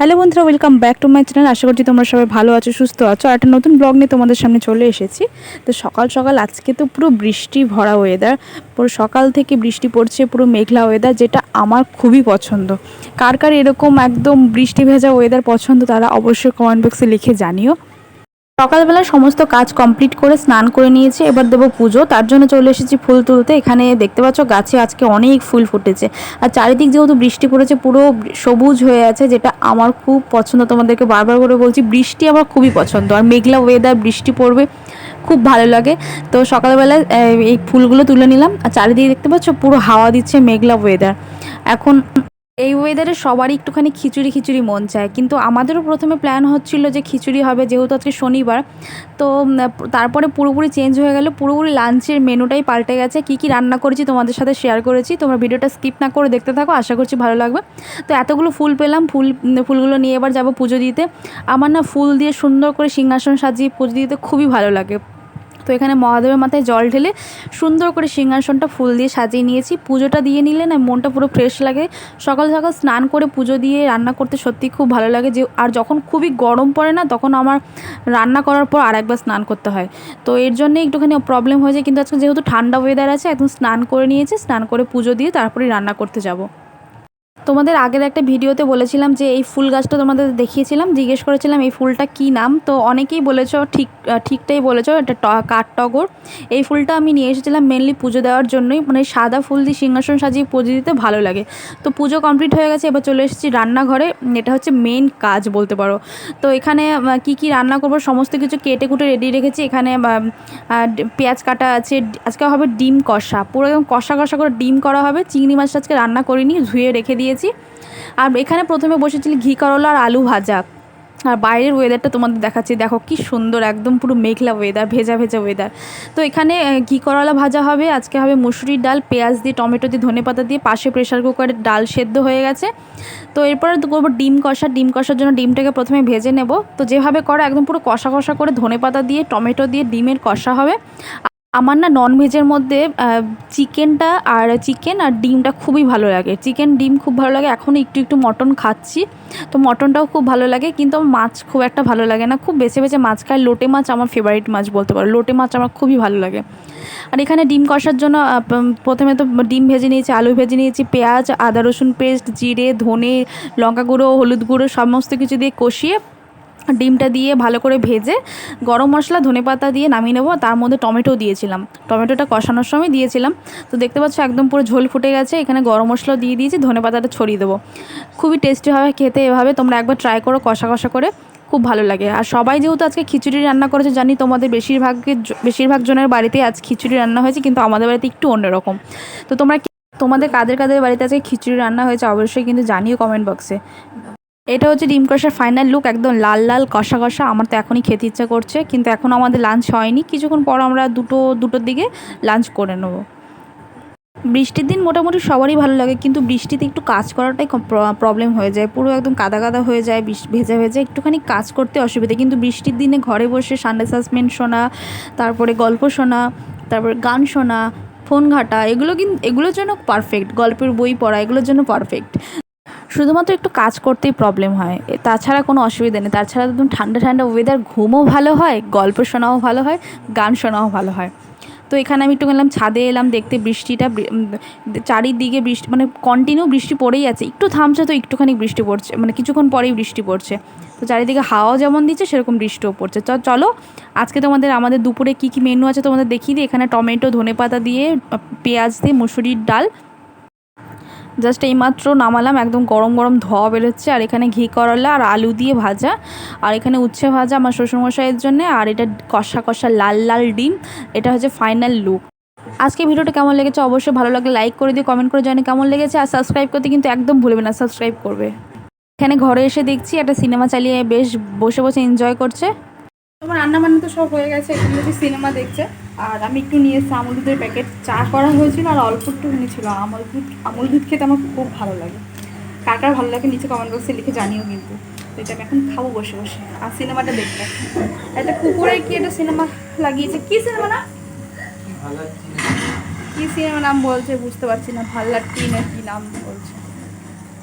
Hello বন্ধুরা welcome back to my channel আশা করছি তোমরা সবাই ভালো আছো, সুস্থ আছো। আর একটা নতুন ব্লগ নিয়ে তোমাদের সামনে চলে এসেছি। তো সকাল সকাল আজকে তো পুরো বৃষ্টি ভরা ওয়েদার পুরো সকাল থেকে বৃষ্টি পড়ছে, পুরো মেঘলা ওয়েদার যেটা আমার খুবই পছন্দ। কার কার এরকম একদম বৃষ্টি ভেজা ওয়েদার পছন্দ, তারা অবশ্যই কমেন্ট বক্সে লিখে জানিও। সকালবেলা সমস্ত কাজ কমপ্লিট করে স্নান করে নিয়েছি, এবার দেবো পুজো। তার জন্য চলে এসেছি ফুল তুলতে। এখানে দেখতে পাচ্ছ, গাছে আজকে অনেক ফুল ফুটেছে। আর চারিদিক যেহেতু বৃষ্টি পড়েছে, পুরো সবুজ হয়ে আছে, যেটা আমার খুব পছন্দ। তোমাদেরকে বারবার করে বলছি, বৃষ্টি আমার খুবই পছন্দ। আর মেঘলা ওয়েদার বৃষ্টি পড়বে, খুব ভালো লাগে। তো সকালবেলা এই ফুলগুলো তুলে নিলাম। আর চারিদিকে দেখতে পাচ্ছ, পুরো হাওয়া দিচ্ছে মেঘলা ওয়েদার এখন এই ওয়েদারে সবারই একটুখানি খিচুড়ি খিচুড়ি মন চায়। কিন্তু আমাদেরও প্রথমে প্ল্যান হচ্ছিল যে খিচুড়ি হবে, যেহেতু আজকে শনিবার, তো তারপরে পুরোপুরি চেঞ্জ হয়ে গেল, পুরোপুরি লাঞ্চের মেনুটাই পাল্টে গেছে। কী কী রান্না করেছি তোমাদের সাথে শেয়ার করেছি। তোমরা ভিডিওটা স্কিপ না করে দেখতে থাকো, আশা করছি ভালো লাগবে। তো এতগুলো ফুল পেলাম, ফুল ফুলগুলো নিয়ে এবার যাব পুজো দিতে। আমার না ফুল দিয়ে সুন্দর করে সিংহাসন সাজিয়ে পুজো দিতে খুবই ভালো লাগে। তো এখানে মহাদেবের মাথায় জল ঢেলে সুন্দর করে সিংহাসনটা ফুল দিয়ে সাজিয়ে নিয়েছি। পুজোটা দিয়ে নিলে না মনটা পুরো ফ্রেশ লাগে। সকাল সকাল স্নান করে পুজো দিয়ে রান্না করতে সত্যি খুব ভালো লাগে। যে আর যখন খুবই গরম পড়ে না, তখন আমার রান্না করার পর আরেকবার স্নান করতে হয়। তো এর জন্যে একটুখানি প্রবলেম হয়ে যায় কিন্তু আজকে যেহেতু ঠান্ডা ওয়েদার আছে, একদম স্নান করে নিয়েছি, স্নান করে পুজো দিয়ে তারপরে রান্না করতে যাব। তোমাদের আগের একটা ভিডিওতে বলেছিলাম যে এই ফুল গাছটা তোমাদের দেখিয়েছিলাম, জিজ্ঞেস করেছিলাম এই ফুলটা কী নাম? তো অনেকেই বলেছ, ঠিক ঠিকটাই বলেছ, এটা ট- কাঠটগর এই ফুলটা আমি নিয়ে এসেছিলাম মেনলি পুজো দেওয়ার জন্যই মানে সাদা ফুল দিয়ে সিংহাসন সাজিয়ে পুজো দিতে ভালো লাগে। তো পুজো কমপ্লিট হয়ে গেছে, এবার চলে এসেছি রান্নাঘরে, এটা হচ্ছে মেন কাজ বলতে পারো। তো এখানে কি কি রান্না করব, সমস্ত কিছু কেটে কুটে রেডি রেখেছি। এখানে পেঁয়াজ কাটা আছে আজকে হবে ডিম কষা। পুরো একদম কষা কষা করে ডিম করা হবে, চিংড়ি মাছটা আজকে রান্না করিনি, ধুয়ে রেখে দিয়েছি। আর এখানে প্রথমে বসেছিল ঘি করলা আর আলু ভাজা। আর বাইরের ওয়েদারটা তোমাদের দেখাচ্ছি। দেখো কি সুন্দর, একদম পুরো মেঘলা ওয়েদার ভেজা ভেজা ওয়েদার তো এখানে ঘি করলা ভাজা হবে, আজকে হবে মুসুরির ডাল, পেঁয়াজ দিয়ে, টমেটো দিয়ে, ধনে পাতা দিয়ে, পাশে প্রেশার কুকারে ডাল সেদ্ধ হয়ে গেছে। তো এরপরে করব ডিম কষা। ডিম কষার জন্য ডিমটাকে প্রথমে ভেজে নেব। তো যেভাবে করে, একদম পুরো কষা কষা করে ধনে পাতা দিয়ে, টমেটো দিয়ে, ডিমের কষা হবে। আমার না ননভেজের মধ্যে চিকেনটা আর চিকেন আর ডিমটা খুবই ভালো লাগে। চিকেন, ডিম খুব ভালো লাগে। এখন একটু একটু মটন খাচ্ছি। তো মটনটাও খুব ভালো লাগে, কিন্তু আমার মাছ খুব একটা ভালো লাগে না। খুব বেছে বেছে মাছ খাই। লোটে মাছ আমার ফেভারিট মাছ বলতে পারো। লোটে মাছ আমার খুবই ভালো লাগে। আর এখানে ডিম কষার জন্য প্রথমে তো ডিম ভেজে নিয়েছি, আলু ভেজে নিয়েছি, পেঁয়াজ, আদা রসুন পেস্ট, জিরে, ধনে, লঙ্কা গুঁড়ো, হলুদ গুঁড়ো, সমস্ত কিছু দিয়ে কষিয়ে ডিমটা দিয়ে ভালো করে ভেজে গরম মশলা ধনেপাতা দিয়ে নামিয়ে নেব। তার মধ্যে টমেটো দিয়েছিলাম। টমেটোটা কষানোর সময় দিয়েছিলাম। তো দেখতে পাচ্ছ একদম পুরো ঝোল ফুটে গেছে। এখানে গরম মশলা দিয়ে দিয়েছি ধনেপাতাটা ছড়িয়ে দেবো। খুবই টেস্টি হবে খেতে এভাবে। তোমরা একবার ট্রাই করো কষা কষা করে। খুব ভালো লাগে। আর সবাই যেহেতু আজকে খিচুড়ি রান্না করেছে, জানি তোমাদের বেশিরভাগের জ- বেশিরভাগ জনের বাড়িতে আজ খিচুড়ি রান্না হয়েছে, কিন্তু আমাদের বাড়িতে একটু অন্যরকম। তো তোমরা তোমাদের কাদের কাদের বাড়িতে আজকে খিচুড়ি রান্না হয়েছে অবশ্যই কিন্তু জানিও কমেন্ট বক্সে। এটা হচ্ছে ডিম কষার ফাইনাল লুক একদম লাল লাল, কষা কষা। আমার তো এখনই খেতে ইচ্ছা করছে, কিন্তু এখন আমাদের লাঞ্চ হয়নি। কিছুক্ষণ পর আমরা দুটো, দুটোর দিকে লাঞ্চ করে নেব। বৃষ্টির দিন মোটামুটি সবারই ভালো লাগে, কিন্তু বৃষ্টিতে একটু কাজ করাটাই প্রবলেম হয়ে যায়। পুরো একদম কাদা কাদা হয়ে যায় ভেজা ভেজা। একটুখানি কাজ করতে অসুবিধা, কিন্তু বৃষ্টির দিনে ঘরে বসে সানডে সাসপেন্ড শোনা, তারপরে গল্প শোনা, তারপরে গান শোনা ফোন ঘাটা, এগুলো কিন্তু এগুলোর জন্য পারফেক্ট গল্পের বই পড়া, এগুলোর জন্য পারফেক্ট শুধুমাত্র একটু কাজ করতেই প্রবলেম হয়। তাছাড়া কোনো অসুবিধা নেই। তাছাড়া একদম ঠান্ডা ঠান্ডা ওয়েদার ঘুমও ভালো হয়, গল্প শোনাও ভালো হয়, গান শোনাও ভালো হয়। তো এখানে আমি একটু গেলাম ছাদে এলাম, দেখতে বৃষ্টিটা চারিদিকে বৃষ্টি মানে কন্টিনিউ বৃষ্টি পড়েই আছে। একটু থামছে তো একটুখানি বৃষ্টি পড়ছে মানে কিছুক্ষণ পরেই বৃষ্টি পড়ছে। তো চারিদিকে হাওয়াও যেমন দিচ্ছে, সেরকম বৃষ্টিও পড়ছে। চলো, আজকে তোমাদের, আমাদের দুপুরে কী কী মেনু আছে তোমাদের দেখিয়ে দিই। এখানে টমেটো, ধনেপাতা দিয়ে পেঁয়াজ দিয়ে, মুসুরির ডাল জাস্ট এইমাত্র নামালাম, একদম গরম গরম ধোয়া বেরোচ্ছে, আর এখানে ঘি করলা আর আলু দিয়ে ভাজা। আর এখানে উচ্ছে ভাজা আমার শ্বশুরমশাইয়ের জন্য, আর এটা কষা কষা লাল লাল ডিম, এটা হচ্ছে ফাইনাল লুক আজকে ভিডিওটা কেমন লেগেছে অবশ্যই ভালো লাগলে লাইক করে দিয়ে কমেন্ট করে জানি কেমন লেগেছে, আর সাবস্ক্রাইব করতে কিন্তু একদম ভুলবে না সাবস্ক্রাইব করবে। এখানে ঘরে এসে দেখছি একটা সিনেমা চালিয়ে বেশ বসে বসে এনজয় করছে। তোমার রান্না বান্না তো সব হয়ে গেছে, এখন দেখছি সিনেমা দেখছে। আর আমি একটু নিয়ে এসেছি আমল দুধের প্যাকেট চা করা হয়েছিল আর অল্প একটুখানি ছিল। আমুল দুধ আমুল দুধ খেতে আমার খুব ভালো লাগে। কার কার ভালো লাগে নিচে কমেন্ট বক্সে লিখে জানিও কিন্তু। তো এটা আমি এখন খাব বসে বসে। আর সিনেমাটা দেখব একটা কুকুরে কি একটা সিনেমা লাগিয়েছে? কি সিনেমা না? কি সিনেমা নাম বলছে বুঝতে পারছি না। ভাল্লাটি না কি নাম বলছে।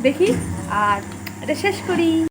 দেখি। আর এটা শেষ করি।